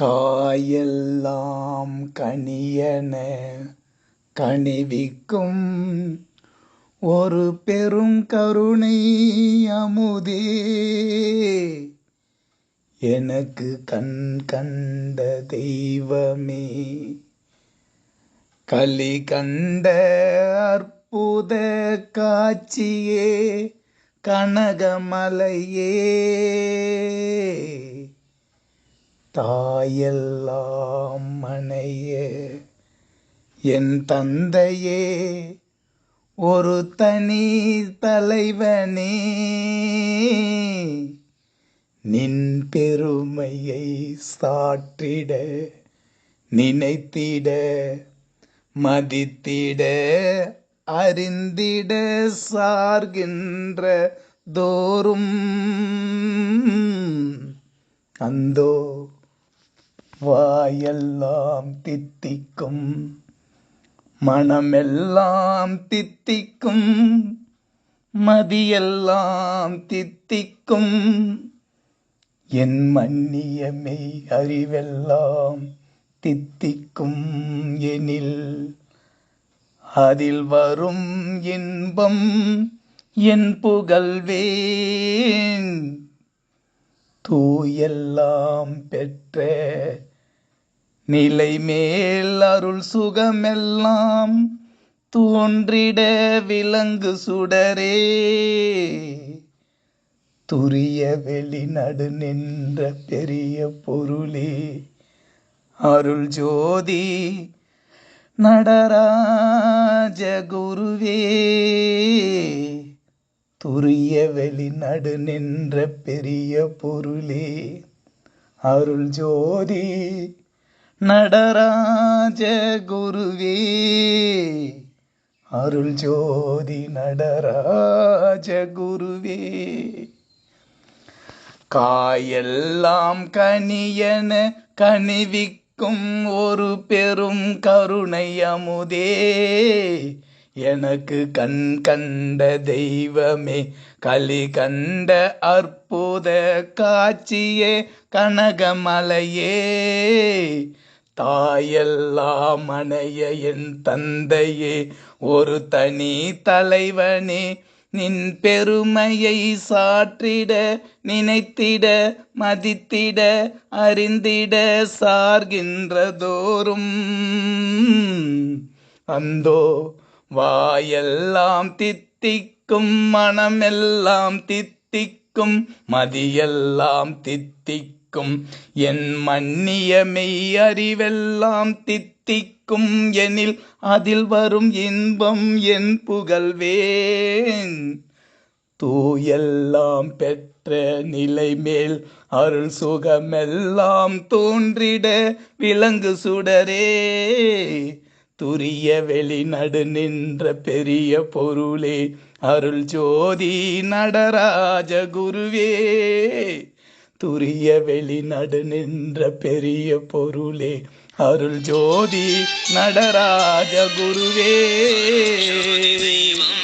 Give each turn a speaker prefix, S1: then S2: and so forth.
S1: காயெல்லாம் கனியன கனிவிக்கும். ஒரு பெரும் கருணை அமுதே. எனக்கு கண் கண்ட தெய்வமே. களி கண்ட அற்புத காட்சியே கனகமலையே. தாயெல்லாம் மனையே என் தந்தையே ஒரு தனி தலைவனே. நின் பெருமையை சாற்றிட நினைத்திட மதித்திட அறிந்திட சார்கின்ற தோறும் அந்தோ வாயெல்லாம் தித்திக்கும் மனமெல்லாம் தித்திக்கும் மதியெல்லாம் தித்திக்கும். என் மன்னிய மெய் அறிவெல்லாம் தித்திக்கும் எனில் அதில் வரும் இன்பம் என் புகழ்வேன். தூயெல்லாம் பெற்ற நிலை மேல் அருள் சுகமெல்லாம் தோன்றிட விலங்கு சுடரே. துரிய வெளிநடு நின்ற பெரிய பொருளே. அருள் ஜோதி நடராஜ குருவே. துரிய வெளிநடு நின்ற பெரிய பொருளே. அருள் ஜோதி நடராஜ குருவே. அருள் ஜோதி நடராஜ குருவே. காயெல்லாம் கனியன கனிவிக்கும் ஒரு பெரும் கருணை அமுதே. எனக்கு கண் கண்ட தெய்வமே களி கண்ட அற்புத காட்சியே கனகமலையே. தாயெல்லாம் மனைய என் தந்தையே ஒரு தனி தலைவனே. நின் பெருமையை சாற்றிட நினைத்திட மதித்திட அறிந்திட சார்கின்றதோறும் அந்தோ வாயெல்லாம் தித்திக்கும் மனமெல்லாம் தித்திக்கும் மதியெல்லாம் தித்திக்கும். என் மன்னிய மெய் அறிவெல்லாம் தித்திக்கும் எனில் அதில் வரும் இன்பம் என் புகழ்வேன். தூயெல்லாம் பெற்ற நிலை மேல் அருள் சுகமெல்லாம் தோன்றிட விலங்கு சுடரே. துரிய வெளிநடு நின்ற பெரிய பொருளே அருள் ஜோதி நடராஜ குருவே. துரிய வெளிநடு நின்ற பெரிய பொருளே அருள் ஜோதி நடராஜ குருவே.
S2: தெய்வம்